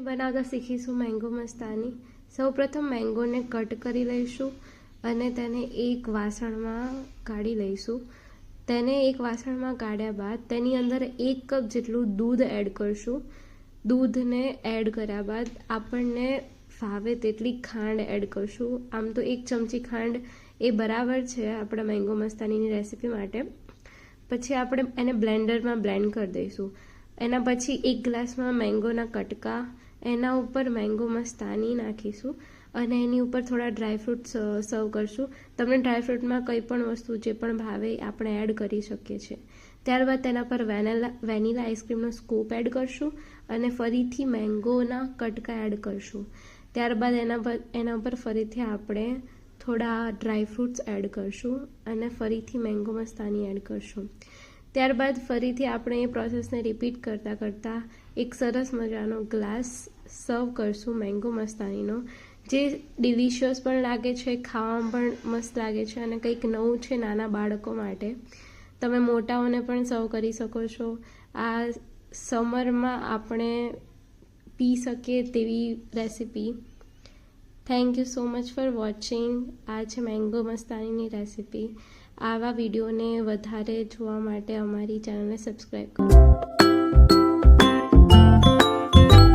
બનાવતા શીખીશું મેંગો મસ્તાની. સૌપ્રથમ મેંગોને કટ કરી લઈશું અને તેને એક વાસણમાં કાઢી લઈશું. તેને એક વાસણમાં કાઢ્યા બાદ તેની અંદર એક કપ જેટલું દૂધ એડ કરશું. દૂધને એડ કર્યા બાદ આપણને ફાવે તેટલી ખાંડ એડ કરશું. આમ તો એક ચમચી ખાંડ એ બરાબર છે આપણા મેંગો મસ્તાનીની રેસીપી માટે. પછી આપણે એને બ્લેન્ડરમાં બ્લેન્ડ કરી દઈશું. એના પછી એક ગ્લાસમાં મેંગોના કટકા, એના ઉપર મેંગો મસ્તાની નાખીશું અને એની ઉપર થોડા ડ્રાયફ્રૂટ સર્વ કરશું. તમને ડ્રાયફ્રૂટમાં કંઈ પણ વસ્તુ જે પણ ભાવે આપણે એડ કરી શકીએ છીએ. ત્યારબાદ તેના પર વેનીલા વેનીલા આઈસ્ક્રીમનો સ્કૂપ એડ કરશું અને ફરીથી મેંગોના કટકા એડ કરશું. ત્યારબાદ એના પર, એના ઉપર ફરીથી આપણે થોડા ડ્રાયફ્રૂટ્સ એડ કરશું અને ફરીથી મેંગો મસ્તાની એડ કરશું. ત્યારબાદ ફરીથી આપણે એ પ્રોસેસને રિપીટ કરતાં કરતાં એક સરસ મજાનો ગ્લાસ સર્વ કરશું મેંગો મસ્તાનીનો. જે ડિલિશિયસ પણ લાગે છે, ખાવામાં પણ મસ્ત લાગે છે અને કંઈક નવું છે નાના બાળકો માટે. તમે મોટાઓને પણ સર્વ કરી શકો છો. આ સમરમાં આપણે પી શકીએ તેવી recipe thank you so much for watching આ છે મેંગો મસ્તાનીની રેસીપી આવા વિડીયોને વધારે જોવા માટે અમારી ચેનલને સબસ્ક્રાઈબ કરો.